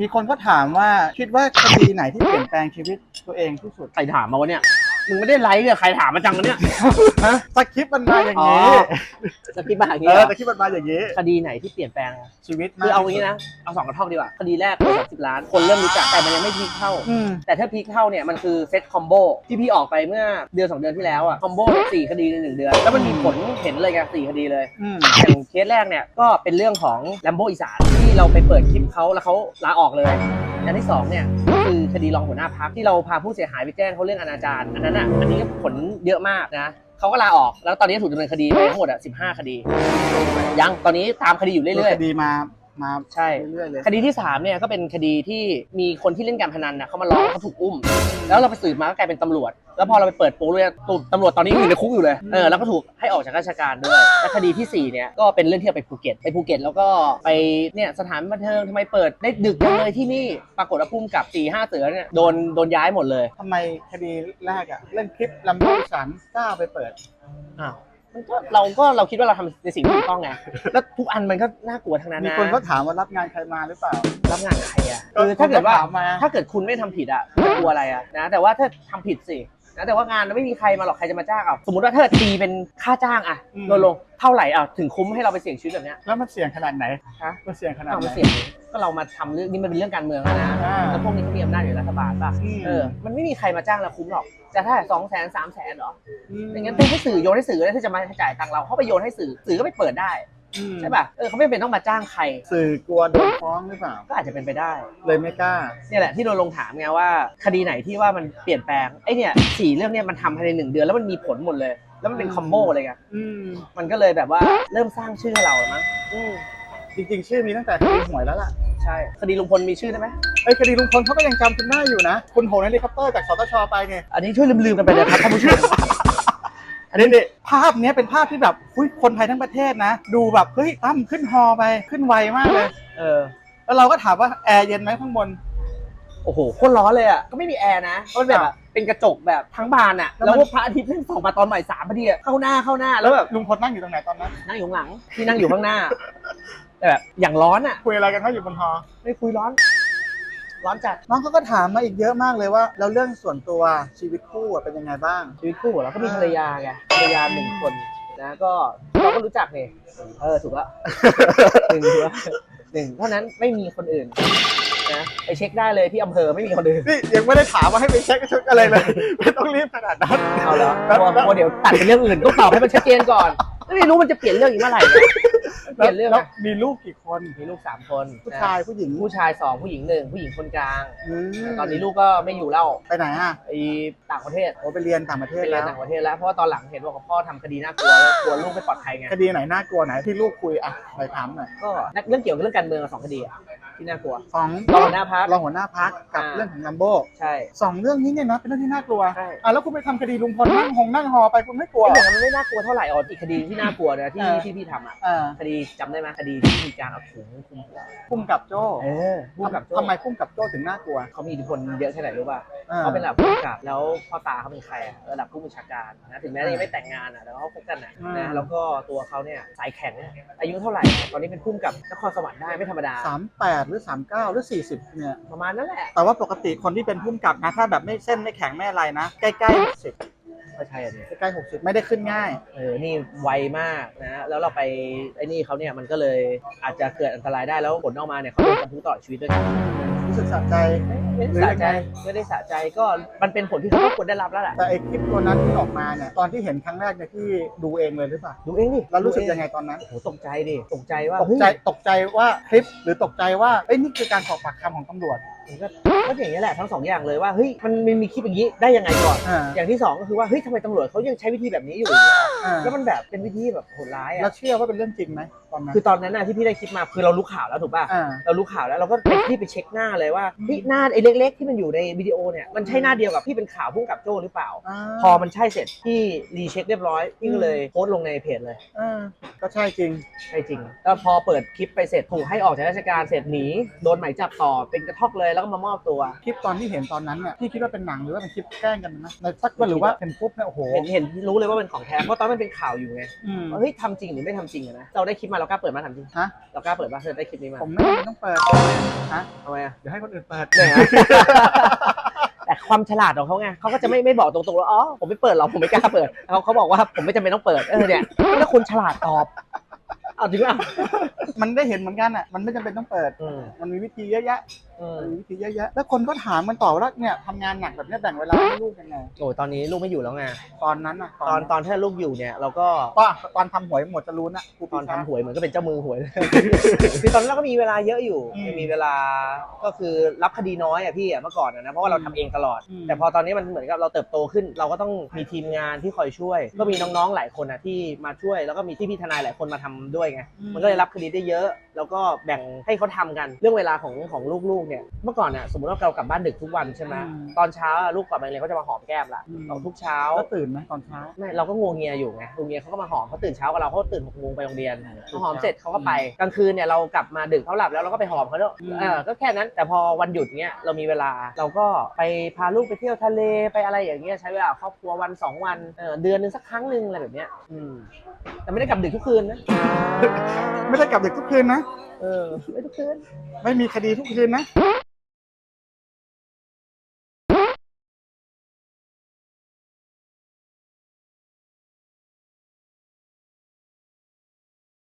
มีคนก็ถามว่าคิดว่าคดีไหนที่เปลี่ยนแปลงชีวิตตัวเองที่สุด ใครถามมาวะเนี่ย มึงไม่ได้ไลค์เนี่ยใครถามมาจังวะเนี่ยสคริปต์มันมาอย่างนี้อ๋อสกิปมาอย่างเอนี้อเหรอสคริปต์มันมาอย่างนี้ คดีไหนที่เปลี่ยนแปลงอะชีวิตมกคือเอางี้นะ เอาสองกระท่อมดีกว่า คดีแรกสามสิบล้าน คนเริ่มรู้จัก แต่มันยังไม่พีคเท่า อืม แต่ถ้าพีคเท่าเนี่ยมันคือเซ็ตคอมโบที่พี่ออกไปเมื่อเดือนสองเดือนที่แล้วอะคอมโบสี่คดีในหนึ่งเดือน แล้วมันมีผลเห็นเลยไงสี่คดีเลย อืม อย่างเคสแรกเนี่ยก็เป็นเรื่องของแลมโบอีสาน ที่เราไปเปิดคลิปเขาแล้วเขาลาออกเลยอย่างที่สองเนี่ยคือคดีรองหัวหน้าพักที่เราพาผู้เสียหายไปแจ้งเขาเรื่องอนาจารอันนั้นอะอันนี้ก็ผลเยอะมากนะเขาก็ลาออกแล้วตอนนี้ถูกดำเนินคดีไปทั้งหมดอะสิบห้าคดี ยังตอนนี้ตามคดีอยู่เรื่อยๆ คดีมา มาๆใช่เรื่อยๆเลย คดีที่สามเนี่ยก็เป็นคดีที่มีคนที่เล่นการพนันนะเขามาร้องว่าเขาถูกอุ้ม แล้วเราไปสืบมาก็กลายเป็นตำรวจ แล้วพอเราไปเปิดโปงเลยตำรวจตอนนี้อยู่ในคุกอยู่เลยเออแล้วก็ถูกให้ออกจากราชการด้วยและคดีที่สี่เนี่ยก็เป็นเรื่องที่เราไปภูเก็ตไปภูเก็ตแล้วก็ไปเนี่ยสถานบันเทิงทำไมเปิดได้ดึกจังเลยที่นี่ปรากฏว่าพุ่มกับสี่ห้าเสือเนี่ยโดนโดนย้ายหมดเลยทำไมคดีแรกอะเรื่องคลิปลำโพงสันกล้าไปเปิดอ้าวมัน ก็เราก็เราคิดว่าเราทำในสิ่งที่ถูกต้องไงแล้วทุกอันมันก็น่ากลัวทั้งนั้นมีนะคนก็ถามว่ารับงานใครมาหรือเปล่า รับงานใครอะคือถ้าเกิดว่าถามมา ถ้าเกิดคุณไม่ทำผิดอะคุณจะกลัวอะไรอะนะแต่ว่าถ้าทำผิดสิ นะแต่ว่างานมันไม่มีใครมาหรอกใครจะมาจ้างเอาสมมติว่าถ้าตีเป็นค่าจ้างอะอืม ลดลงเท่าไหร่อะถึงคุ้มให้เราไปเสี่ยงชีวิตแบบเนี้ยแล้วมันเสี่ยงขนาดไหนฮะมันเสี่ยงขนาดเอาไหนมาเสี่ยงก็เรามาทำเรื่องนี้มันเป็นเรื่องการเมืองแล้วนะอ่า แล้วพวกนี้เขามีอำนาจอยู่ในรัฐบาลป่ะอืมเออมันไม่มีใครมาจ้างเราคุ้มหรอกจะถ้าสองแสนสามแสนหรออืมอย่างงั้นต้องให้สื่อโยนให้สื่อแล้วที่จะมาจ่ายตังค์เราเขาไปโยนให้สื่อสื่อก็ไปเปิดได้อืม ใช่ป่ะเออเขาไม่จำเป็นต้องมาจ้างใคร สื่อกลัวโดนฟ้องหรือเปล่า ก็อาจจะเป็นไปได้ เลยไม่กล้า เนี่ยแหละที่โดนลงถามไงว่าคดีไหนที่ว่ามันเปลี่ยนแปลงไอ้เนี่ยสี่เรื่องเนี่ยมันทำภายในหนึ่งเดือนแล้วมันมีผลหมดเลย แล้วมันเป็นคอมโบเลยไงอืม มันก็เลยแบบว่าเริ่มสร้างชื่อให้เราแล้วมั้งอืมจริงๆ ชื่อมีตั้งแต่คดีหวยแล้วล่ะใช่คดีลุงพลมีชื่อได้ไหมไอ้ยคดีลุงพลเขาก็ยังจำคุณได้อยู่นะ คุณโหนเฮลิคอปเตอร์จากสตชไปไงอันนี้ช่วยลืมๆกันไปเลยครับท่านผู้ชม อันนี้นี่ภาพเนี้ยเป็นภาพที่แบบหุ้ยคนไทยทั้งประเทศนะ ดูแบบเฮ้ยตั้มขึ้นฮอไปขึ้นไวมากเลยเออแล้วเราก็ถามว่าแอร์เย็นไหมข้างบน โอ้โหโคตรร้อนเลยอะก็ไม่มีแอร์นะเพราะมันแบบอะเป็นกระจกแบบทั้งบานอะ แล้วแล้วมัน พระอาทิตย์เพิ่งส่องมาตอนบ่ายสามพอดีอะเข้าหน้าเข้าหน้าแล้วแบบลุงพลนั่งอยู่ตรงไหนตอนนั้นนั่งอยู่ข้างหลังที่นั่งอยู่ข้างหน้า แต่แบบอย่างร้อนอะคุยอะไรกันเขาอยู่บนฮอไม่คุยร้อน ร้อนจัดน้องเขาก็ถามมาอีกเยอะมากเลยว่าแล้วเรื่องส่วนตัวชีวิตคู่อะเป็นยังไงบ้าง ชีวิตคู่เราก็มีภรรยาไงภรรยาหนึ่งคนนะก็เราก็รู้จักเนี่ยเออถูกแล้วหนึ่งถูกแล้วหนึ่งเท่านั้นไม่มีคนอื่นนะไปเช็คได้เลยที่อำเภอไม่มีคนอื่นนี่ยังไม่ได้ถามว่าให้ไปเช็คเช็คอะไรเลย ไม่ต้องรีบขนาดนั้น เอาแล้วแล้วกลัวกลัวเดี๋ยวตัดเป็นเรื่องอื่นต้องตอบให้มันชัดเจนก่อนไม่รู้มันจะเปลี่ยนเรื่องอีกเมื่อไหร่เนี่ย เปลี่ยนเรื่องแล้วอะมีลูกกี่คน มีลูกสามคนผู้นะชายผู้หญิงผู้ชายสองผู้หญิงหนึ่งผู้หญิงคนกลาง อืมตอนนี้ลูกก็ไม่อยู่แล้วไปไหนอะไปต่างประเทศโอ้ไปเรียนต่างประเทไปศเรียแล้นว ต่างประเทศแล้วเพราะว่าตอนหลังเห็นว่าพ่อทำคดีน่ากลัวแล้วกลัวลูกไม่ปลอดภัยไงคดีไหนน่ากลัวไหนที่ลูกคุยอะไปถามหน่อยก็เรื่องเกี่ยวกับเรื่องการเมืองอะสองคดีอะ ที่น่ากลัว สองรองหัวหน้าพักรองหัวหน้าพักกับอ่า เรื่องของลัมโบใช่ สองเรื่องนี้เนี่ยนะเป็นเรื่องที่น่ากลัวใช่ อะแล้วคุณไปทำคดีลุงพลนั่งหงนั่งหอไปคุณไม่กลัวไอ้เหรอย่างอนั้นมันไม่น่ากลัวเท่าไหร่อ๋ออีกคดีที่น่ากลัวนะที่เออ ที่พี่ทำอะ เออคดีจำได้ไหมคดีที่มีการเอาถุงคลุมหัวพุ่มกับโจ้เออผู้กำกับโจ้ทำไมพุ่มกับโจ้ถึงน่ากลัวเขามีอิทธิพลเยอะแค่ไหนรู้ป่ะออ เขาเป็นระดับผู้กำกับแล้วพ่อตาเขาเป็นใครอะระดับผู้บัญชาการนะถึงแม้จะยังไม่แต่งงานอะแต่ว่าเขาคบกันอะอืม นะแล้วก็ตัวเขาเนี่ยสายแข็งอายุเท่าไหร่ ตอนนี้เป็นผู้กำกับนครสวรรค์ได้ไม่ธรรมดา สามแปดหรือสามเก้าหรือสี่สิบเนี่ย ประมาณนั้นแหละ แต่ว่าปกติคนที่เป็นพุ่มกับนะ ถ้าแบบไม่เส้นไม่แข็งไม่อะไรนะ ใกล้ๆหกสิบไม่ใช่อะดิใกล้ๆหกสิบไม่ได้ขึ้นง่าย เออ นี่ไวมากนะ แล้วเราไปไอ้นี่เขาเนี่ยมันก็เลยอาจจะเกิดอันตรายได้แล้วผลออกมาเนี่ยเขาโดนจำคุกตลอดชีวิตด้วยกันรู้ สึกสะใจ ไม่หรือได้ยัสะงใจไงไม่ได้สะใจก็มันเป็นผลที่เขาก็ควรได้รับแล้วแหละแต่ไอคลิปตัวนั้นที่ออกมาเนี่ยตอนที่เห็นครั้งแรกเนี่ยที่ดูเองเลยหรือเปล่าดูเองดิแล้วรู้สึกดูเอยังไงตอนนั้นโอ้โหตกใจดิตกใจว่าตกใจตกใจว่าคลิปหรือตกใจว่าเอ้ยนี่คือการสอบปากคำของตำรวจเฮ้ยก็ก็อย่างนี้ยแหละทั้งสองอย่างเลยว่าเฮ้ยมันมันมีคลิปอย่างนี้ได้ยังไงก่อนอ่าอย่างที่สองก็คือว่าเฮ้ยทำไมตำรวจเขายังใช้วิธีแบบนี้อยู่อ่าแล้วมันแบบเป็นวิธีแบบโหดร้ายแล้วอะเชื่อว่าเป็นเรื่องจริงไหมตอนนั้นคือตอนนั้นน่ะที่พี่ได้คลิปมาคือเรารู้ข่าวแล้วถูกป่ะอ่าเรารู้ข่าวแล้วเราก็ไปที่ไปเช็คหน้าเลยว่าเฮ้ยหน้าไอ้เล็ก ๆ ที่มันอยู่ในวิดีโอเนี่ยมันใช่หน้าเดียวกับที่เป็นข่าวพุ่งกับโจ้หรือเปล่าพอมันใช่เสร็จพี่รีเช็คเรียบร้อยพี่ก็เลยโพสต์ลงในเพจเลยอ่าก็ใช่จริง ใช่จริงแล้วพอเปิดคลิปไปเสร็จถูกให้ออกจากราชการเสร็จหนีโดนหมายจับต่อเป็นกระทอกเลยแล้วก็มามอบตัว คลิปตอนที่เห็นตอนนั้นเนี่ยพี่คิดว่าเป็นหนังหรือว่าเป็นคลิปแกล้งกันนะในสักวันหรือว่าเห็นปุ๊บเนี่ยโอ้โหเห็นเห็นรู้เลยว่าเป็นของแท้เพราะตอนนั้นมันเป็นข่าวอยู่ไงอืมว่าเฮ้ยทำจริงหรือไม่ทำจริงอะนะเราได้คลิปมาเรากล้าเปิดมาทำจริงฮะเรากล้าเปิดมาเธอได้คลิปนี้มาผมไม่จำเป็นต้องเปิดฮะทำไมอะเดี๋ยวให้คนอื่นเปิดเนี่ยแต่ความฉลาดของเขาไงเขาก็จะไม่ไม่บอกตรงๆว่าอ๋อผมไม่เปิดหรอกผมไม่กล้าเปิดเขาเขาบอกว่าผมไม่จำเป็นต้องเปิดเออเนี่ยแล้วคุณฉลาดตอบเอาจริงป่ะมันได้เห็นเหมือนกันอะ มันไม่จำเป็นต้องเปิดอืมมันมีวิธีเยอะแยะอืมมันมี วิธีเยอะแยะแล้วคนก็ถามมันต่อว่าเนี่ยทำงานหนักแบบเนี้ยแบ่งเวลาให้ลูกยังไงโอ้ยตอนนี้ลูกไม่อยู่แล้วไงตอนนั้นอะตอนตอนที่ลูกอยู่เนี่ย เราก็ตอนตอนทำหวยหมวดจรูนอะครูตอนปีชาทำหวยเหมือนก็เป็นเจ้ามือหวยคือตอนนั้นเราก็มีเวลาเยอะอยู่อืมมีเวลาก็คือรับคดีน้อยอะพี่อะเมื่อก่อนอะนะเพราะว่าเราทำเองตลอดอืมแต่พอตอนนี้มันเหมือนกับเราเติบโตขึ้น เราก็ต้องมีทีมงานที่คอยช่วย ก็มีน้องๆหลายคนอะที่มาช่วย แล้วก็มีที่พี่ทนายหลายคนมาทำด้วยไงมันก็เลยรับคดีได้เยอะ แล้วก็แบ่งให้เขาทำกันเรื่องเวลาของของลูกๆเนี่ยเมื่อก่อนเนี่ยสมมติว่าเรากลับบ้านดึกทุกวันใช่ไหมอืม ตอนเช้าอะลูกกลับมาเรียนเขาจะมาหอมแก้มละอืมเราทุกเช้าแล้วตื่นไหมตอนเช้า ไม่เราก็งวงเงียอยู่ไงงวงเงียเขาก็มาหอมเขาตื่นเช้ากับเราเขาตื่นหกโมงไปโรงเรียนอืมพอหอมเสร็จเขาก็ไปกลางคืนเนี่ยเรากลับมาดึกเขาหลับแล้วเราก็ไปหอมเขาด้วยอืม เออก็แค่นั้นแต่พอวันหยุดเนี้ยเรามีเวลาเราก็ไปพาลูกไปเที่ยวทะเลไปอะไรอย่างเงี้ยใช้เวลาครอบครัววันสองวันเออเดือนหนึงสักครั้งหนึ่งอะไรแบบเนี้ยอืมแต่ไม่ได้กลับดึกทุกคืนนะไม่ได้กลับดึกทุกคืนนะ เออไม่ทุกคืน ไม่มีคดีทุกคืนนะ